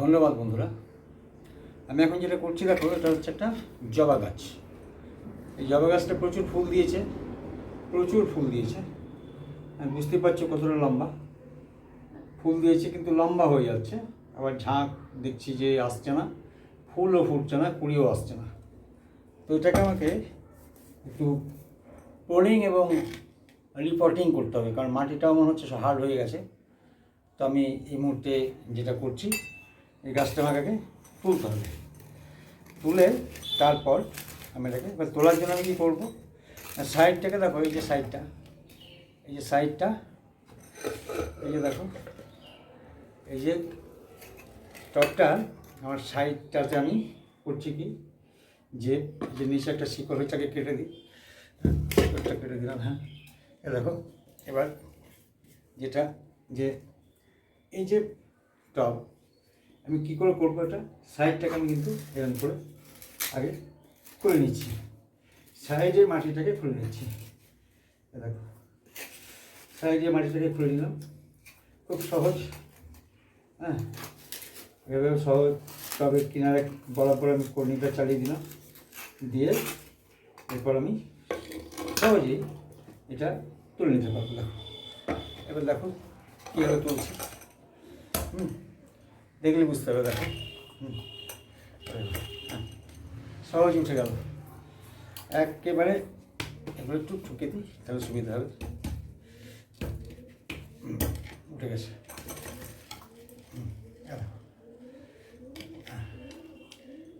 ধন্যবাদ বন্ধুরা। আমি এখন যেটা করছি, দেখো, এটা হচ্ছে একটা জবা গাছ। এই জবা গাছটা প্রচুর ফুল দিয়েছে, প্রচুর ফুল দিয়েছে। আমি বুঝতে পারছি কতটা লম্বা। ফুল দিয়েছে, কিন্তু লম্বা হয়ে যাচ্ছে। আবার ঝাঁক দেখছি যে আসছে না, ফুলও ফুটছে না, কুড়িও আসছে না। তো এটাকে আমাকে একটু পোলিং এবং রিপোর্টিং করতে হবে, কারণ মাটিটাও মনে হচ্ছে হার্ড হয়ে গেছে। তো আমি এই মুহূর্তে যেটা করছি এই গাছটা আমাকে তুলতে হবে। তুলে তারপর আমি এটাকে, এবার তোলার জন্য আমি কী করব? সাইডটাকে দেখো, এই যে সাইডটা, এই যে সাইডটা, এই যে দেখো, এই যে টপটা, আমার সাইডটাতে আমি করছি কি? যে যে নিচে একটা শিকড় হয়েছে কেটে দিই। শিকড়টা কেটে দিলাম হ্যাঁ। এ দেখো, এবার যেটা, যে, এই যে টব আমি কী করে করব এটা? সাইডটাকে আমি কিন্তু এরকম করে আগে করে নিচ্ছি। সাইডের মাটিটাকে খুলে নিচ্ছি। দেখো, সাইডের মাটিটাকে খুলে নিলাম। খুব সহজ। হ্যাঁ এভাবে সহজ তবে কিনারে বরাবর আমি কর্নিটা চালিয়ে দিলাম। দিয়ে এরপর আমি সহজেই এটা তুলে নিতে পারব। দেখো, এবার দেখো কীভাবে তুলছি। হুম। দেখলে বুঝতে হবে, দেখো। হ্যাঁ। সহজ উঠে গেল। একেবারে এবার একটু ঠুকে দিই, তাহলে সুবিধা হবে। উঠে গেছে। এই দেখো।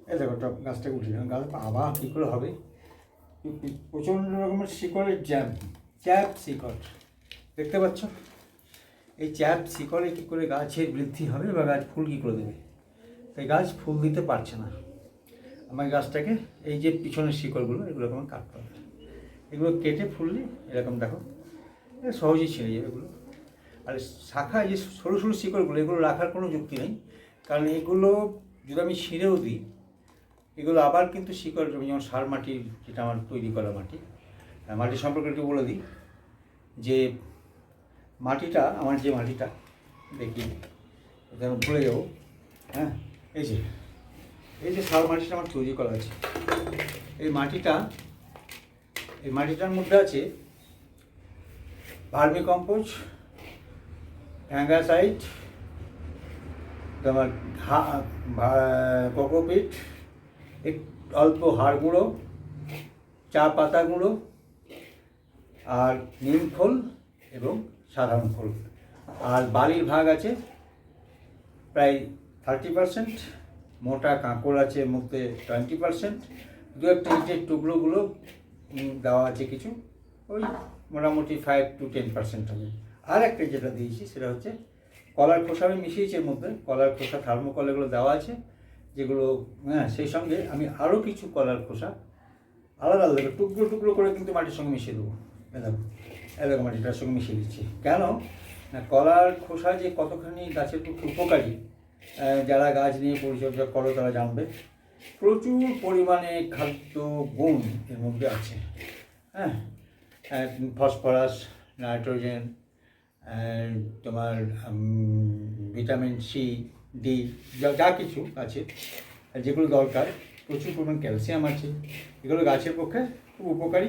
হ্যাঁ। দেখো, টপ গাছটাকে উঠে গেল। গাছ আবার কী করে হবে? প্রচণ্ড রকমের শিকড়ের জ্যাম চ্যাপ শিকড়। দেখতে পাচ্ছ? এই চ্যাপ শিকড়ে কী করে গাছের বৃদ্ধি হবে বা গাছ ফুল কী করে দেবে? তাই গাছ ফুল দিতে পারছে না। আমার গাছটাকে এই যে পিছনের শিকড়গুলো, এগুলো আমার কাটতে হবে এগুলো কেটে ফুললে এরকম দেখো সহজেই ছিঁড়ে যাবে এগুলো। আর শাখা যে সরু সরু শিকড়গুলো, এগুলো রাখার কোনো যুক্তি নেই। কারণ এগুলো যদি আমি ছিঁড়েও দিই, এগুলো আবার কিন্তু শিকড়, আমি যেমন সার মাটির যেটা আমার তৈরি করা মাটি মাটি সম্পর্কে একটু বলে দিই, যে মাটিটা, আমার যে মাটিটা দেখি যেন ভুলে যাব। হ্যাঁ এই যে এই যে সার মাটিটা আমার তৈরি করা আছে। এই মাটিটা, এই মাটিটার মধ্যে আছে ভার্মি কম্পোজ, অ্যাঙ্গাসাইট, তোমার কোকোপিট এক অল্প হাড় গুঁড়ো, চা পাতা গুঁড়ো, আর নিম খোল এবং সাধারণ খোল আর বালির ভাগ আছে প্রায় থার্টি পারসেন্ট মোটা কাঁকড় আছে মধ্যে টোয়েন্টি পারসেন্ট দু একটা ইটের টুকরোগুলো দেওয়া আছে কিছু, ওই মোটামুটি ফাইভ টু টেন পার্সেন্ট হবে। আর একটা যেটা দিয়েছি সেটা হচ্ছে কলার খোসা আমি মিশিয়েছি এর মধ্যে, কলার খোসা থার্মোকল এগুলো দেওয়া আছে, যেগুলো হ্যাঁ সেই সঙ্গে আমি আরও কিছু কলার খোসা, আলাদা আলাদা টুকরো টুকরো করে কিন্তু মাটির সঙ্গে মিশিয়ে দেবো। এরকম এরকম মাটিটার সঙ্গে মিশিয়ে দিচ্ছি। কেন? না, কলার খোসা যে কতখানি গাছের পক্ষে উপকারী যারা গাছ নিয়ে পরিচর্যা করো, তারা জানবে। প্রচুর পরিমাণে খাদ্য গুণ এর মধ্যে আছে। হ্যাঁ? ফসফরাস, নাইট্রোজেন তোমার ভিটামিন সি, ডি যা কিছু আছে, যেগুলো দরকার। প্রচুর পরিমাণ ক্যালসিয়াম আছে। এগুলো গাছের পক্ষে খুব উপকারী।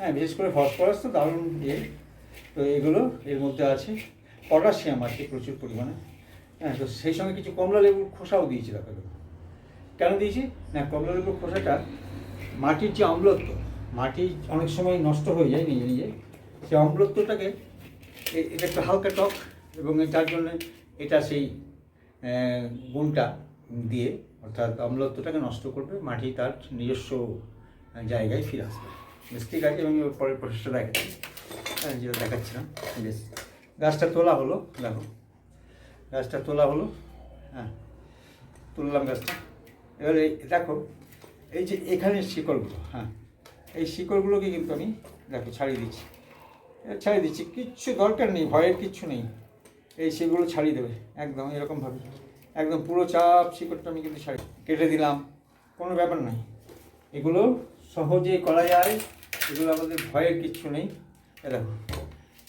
হ্যাঁ বিশেষ করে ফসফরাস তো দারুণ ইয়ে। তো এগুলো এর মধ্যে আছে। পটাশিয়াম আছে প্রচুর পরিমাণে। হ্যাঁ তো সেই সঙ্গে কিছু কমলা লেবুর খোসাও দিয়েছি গেল কেন দিয়েছি? না, কমলা লেবুর খোসাটা মাটির যে অম্লত্ব, মাটি অনেক সময় নষ্ট হয়ে যায় নিজে নিজে। সেই অম্লত্বটাকে এটা একটু হালকা টক এবং যার জন্য এটা সেই গুণটা দিয়ে অর্থাৎ অম্লত্বটাকে নষ্ট করবে। মাটি তার নিজস্ব জায়গায় ফিরে আসবে। বেশ ঠিক আছে আমি পরের প্রসেসটা দেখাচ্ছি। হ্যাঁ যেটা দেখাচ্ছিলাম। বেশ। গাছটা তোলা হলো, দেখো। গাছটা তোলা হলো। হ্যাঁ তুললাম গাছটা। এবারে দেখো, এই যে এখানের শিকড়গুলো হ্যাঁ এই শিকড়গুলোকে কিন্তু আমি, দেখো, ছাড়িয়ে দিচ্ছি। ছাড়িয়ে দিচ্ছি। কিচ্ছু দরকার নেই, ভয়ের কিচ্ছু নেই। এই সেগুলো ছাড়িয়ে দেবে, একদম এরকমভাবে। একদম পুরো চাপ শিকড়টা আমি কিন্তু ছাড়ি কেটে দিলাম। কোনো ব্যাপার নাই। এগুলো সহজে করা যায়। এগুলো আমাদের ভয়ের কিচ্ছু নেই। এ দেখো,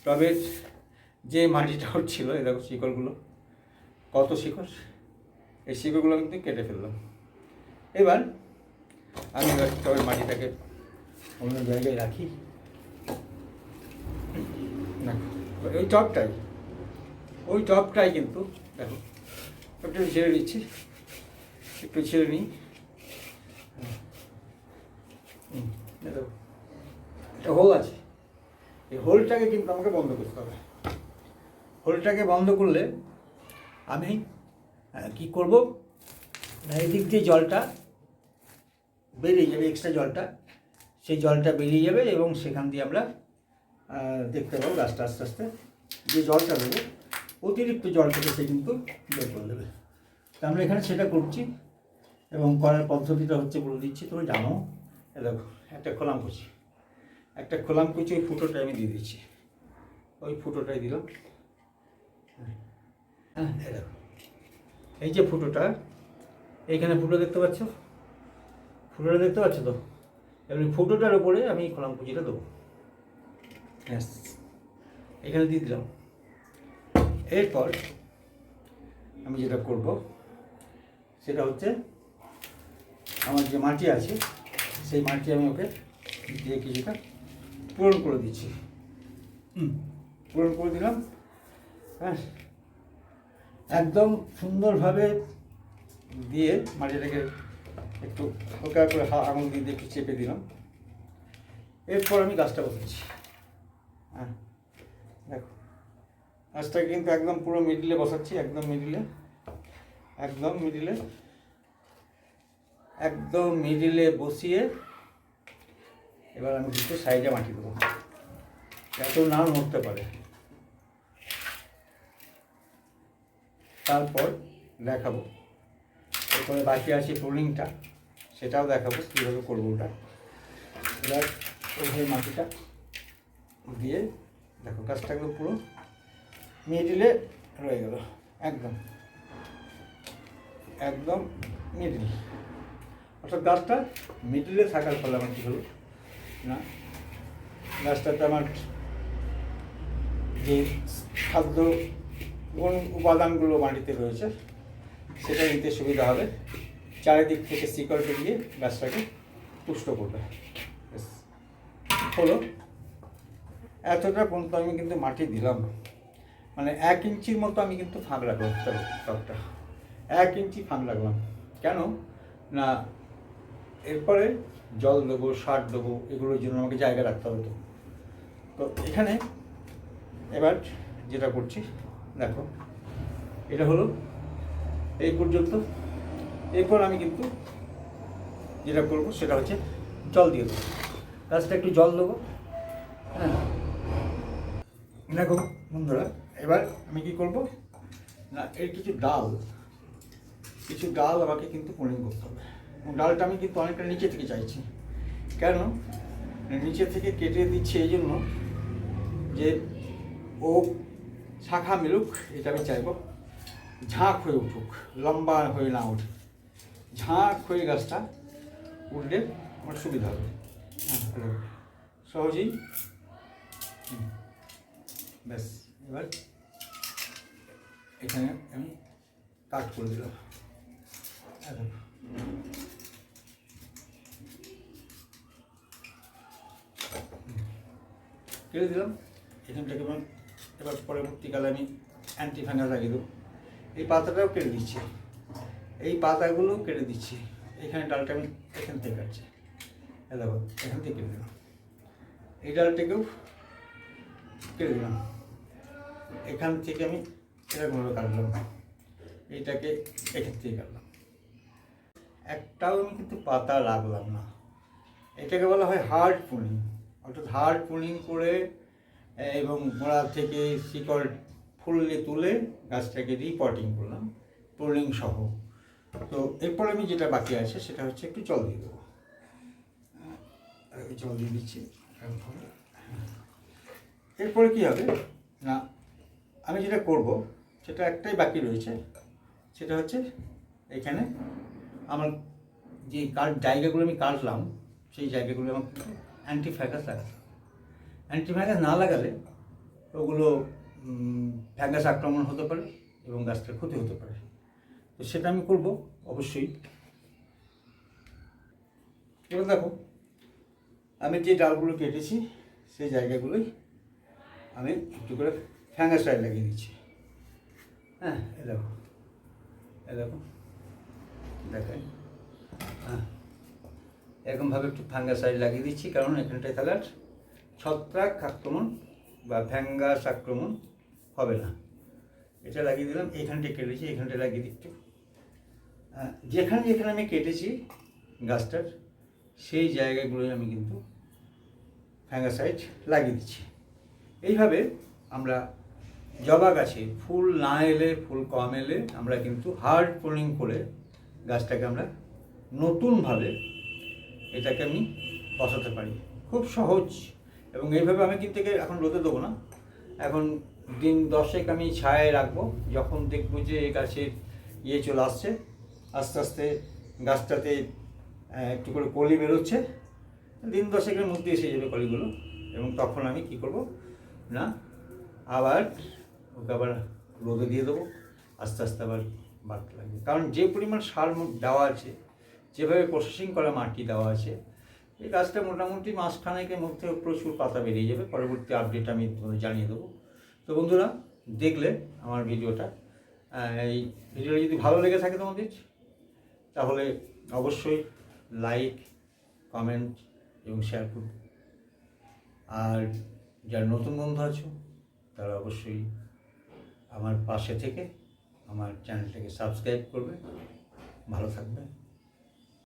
টবের যে মাটিটা ছিল, এ দেখো শিকড়গুলো, কত শিকড়? এই শিকড়গুলো কিন্তু কেটে ফেললাম। এবার আমি টবের মাটিটাকে অন্য জায়গায় রাখি। না ওই টবটাই ওই টবটাই কিন্তু, দেখো একটু ছেড়ে দিচ্ছি, একটু ছেড়ে নিই। দেখো একটা হোল আছে। এই হোলটাকে কিন্তু আমাকে বন্ধ করতে হবে। হোলটাকে বন্ধ করলে আমি কি করব? এই দিক দিয়ে জলটা বেরিয়ে যাবে এক্সট্রা জলটা। সেই জলটা বেরিয়ে যাবে এবং সেখান দিয়ে আমরা দেখতে পাবো গাছটা আস্তে আস্তে যে জলটা দেবো, অতিরিক্ত জলটাকে সে কিন্তু বের করে দেবে। তা আমরা এখানে সেটা করছি এবং করার পদ্ধতিটা হচ্ছে বলে দিচ্ছি। তুমি জানো দেখো, একটা খোলাম কুচি একটা খোলাম কুচি, ওই ফুটোটা আমি দিয়ে দিচ্ছি। ওই ফুটোটাই দিলাম। হ্যাঁ এই যে ফুটোটা, এইখানে ফুটো দেখতে পাচ্ছ? ফুটোটা দেখতে পাচ্ছ তো? এবার ফুটোটার উপরে আমি খোলাম কুচিটা দেবো। ব্যাস। এখানে দিয়ে দিলাম। এরপর আমি যেটা করব, সেটা হচ্ছে আমার যে মাটি আছে, সেই মাটি আমি ওকে দিয়ে কিছুটা পূরণ করে দিচ্ছি। পূরণ করে দিলাম। হ্যাঁ একদম সুন্দরভাবে দিয়ে মাটিটাকে একটু হালকা করে হা- আঙুল দিয়ে দিয়ে একটু চেপে দিলাম। এরপর আমি গাছটা বসেছি হ্যাঁ দেখো, গাছটাকে কিন্তু একদম পুরো মিডিলে বসাচ্ছি, একদম মিডিলে একদম মিডিলে একদম মিডিলে বসিয়ে এবার আমি দুটো সাইডে মাটি দেবো। এত না নড়তে পারে। তারপর দেখাবো। এরপরে বাকি আছে ট্রোলিংটা সেটাও দেখাবো কীভাবে করব ওটা। এবার ওই মাটিটা দিয়ে দেখো, গাছটা একদম পুরো মিডিলে রয়ে গেল। একদম। একদম মিডিল অর্থাৎ গাছটা মিডিলে থাকার ফলে আমার কী হলো? না? গাছটাতে আমার যে খাদ্য কোন উপাদানগুলো মাটিতে রয়েছে সেটা নিতে সুবিধা হবে। চারিদিক থেকে শিকড় বেরিয়ে গাছটাকে পুষ্ট করবে। হলো। এতটা পর্যন্ত আমি কিন্তু মাটি দিলাম। মানে এক ইঞ্চির মতো আমি কিন্তু ফাঁক টব- এক ইঞ্চি ফাঁক রাখলাম কেন? না এরপরে জল দেবো, সার দেবো, এগুলোর জন্য আমাকে জায়গা রাখতে হবে তো। তো এখানে এবার যেটা করছি, দেখো, এটা হলো এই পর্যন্ত। এরপর আমি কিন্তু যেটা করব সেটা হচ্ছে জল দিয়ে দেবো। গাছটা একটু জল দেবো হ্যাঁ। দেখো বন্ধুরা, এবার আমি কি করব? না, এর কিছু ডাল কিছু ডাল আমাকে কিন্তু পরিণ করতে হবে। ডালটা আমি কিন্তু অনেকটা নিচে থেকে চাইছি। কেন? নিচে থেকে কেটে দিচ্ছি এই জন্য যে ও শাখা মিলুক, এটা আমি চাইব, ঝাঁক হয়ে উঠুক, লম্বা হয়ে না উঠে ঝাঁক হয়ে গাছটা উঠলে আমার সুবিধা হবে। হ্যাঁ সহজেই। ব্যাস, এবার এখানে আমি কাট করে দিলাম। কেটে দিলাম। এখানটাকে এবার পরবর্তীকালে আমি অ্যান্টি ফাঙ্গাস লাগিয়ে দেবো। এই পাতাটাও কেটে দিচ্ছি। এই পাতাগুলো কেটে দিচ্ছি। এখানে ডালটা আমি এখান থেকে কাটছি। দেখো, এখান থেকে কেটে দিলাম। এই ডালটাকেও কেটে দিলাম। এখান থেকে আমি এরকমভাবে কাটলাম। এইটাকে এখান থেকে কাটলাম। একটাও আমি কিন্তু পাতা রাখলাম না। এটাকে বলা হয় হার্ড পুলিং অর্থাৎ হার্ড পুলিং করে এবং গোড়া থেকে শিকড় ফুললে তুলে গাছটাকে রিপটিং করলাম, পুলিং সহ। তো এরপর আমি যেটা বাকি আছে সেটা হচ্ছে একটু জল দিয়ে দেবো। জল দিয়ে দিচ্ছি। এরপরে কি হবে? না, আমি যেটা করব, সেটা একটাই বাকি রয়েছে, সেটা হচ্ছে এখানে আমার যে কাট জায়গাগুলো আমি কাটলাম, সেই জায়গাগুলো আমার অ্যান্টিফ্যাগাস লাগাতে অ্যান্টিফ্যাগাস না লাগালে ওগুলো ফ্যাগাস আক্রমণ হতে পারে এবং গাছটার ক্ষতি হতে পারে। তো সেটা আমি করব, অবশ্যই। এবার দেখো, আমি যে ডালগুলো কেটেছি, সেই জায়গাগুলোই আমি একটু করে ফ্যাঙ্গা স্টাইল লাগিয়ে দিচ্ছি হ্যাঁ এ দেখো এ দেখো, দেখাই। হ্যাঁ। এরকমভাবে একটু ফ্যাঙ্গা সাইড লাগিয়ে দিচ্ছি, কারণ এখানটায় তাহলে ছত্রাক আক্রমণ বা ভ্যাঙ্গাস আক্রমণ হবে না। এটা লাগিয়ে দিলাম এইখানটা কেটেছি এইখানটা লাগিয়ে দিচ্ছি। যেখানে যেখানে আমি কেটেছি গাছটার, সেই জায়গাগুলোই আমি কিন্তু ফ্যাঙ্গাসাইড লাগিয়ে দিচ্ছি। এইভাবে আমরা জবা গাছে ফুল না এলে, ফুল কম এলে আমরা কিন্তু হার্ড পোলিং করে গাছটাকে আমরা নতুনভাবে এটাকে আমি বসাতে পারি। খুব সহজ। এবং এইভাবে আমি কিন্তু এখন রোদে দেবো না। এখন দিন দশেক আমি ছায়ায় রাখব। যখন দেখব যে এই গাছের ইয়ে চলে আসছে, আস্তে আস্তে গাছটাতে একটু করে কলি বেরোচ্ছে, দিন দশেকের মধ্যে এসে যাবে কলিগুলো। এবং তখন আমি কি করব? না, আবার ওকে আবার রোদে দিয়ে দেবো। আস্তে আস্তে আবার বাড়তে লাগবে। কারণ যে পরিমাণ সার দেওয়া আছে যেভাবে প্রসেসিং করা মাটি দেওয়া আছে, এই গাছটা মোটামুটি মাসখানেকের মধ্যে প্রচুর পাতা বেরিয়ে যাবে। পরবর্তী আপডেট আমি জানিয়ে দেবো। তো বন্ধুরা, দেখলে আমার ভিডিওটা। এই ভিডিওটা যদি ভালো লেগে থাকে তোমাদের, তাহলে অবশ্যই লাইক কমেন্ট এবং শেয়ার করবে আর যারা নতুন বন্ধু আছো, তারা অবশ্যই আমার পাশে থেকে আমার চ্যানেলটাকে সাবস্ক্রাইব করবে। ভালো থাকবে।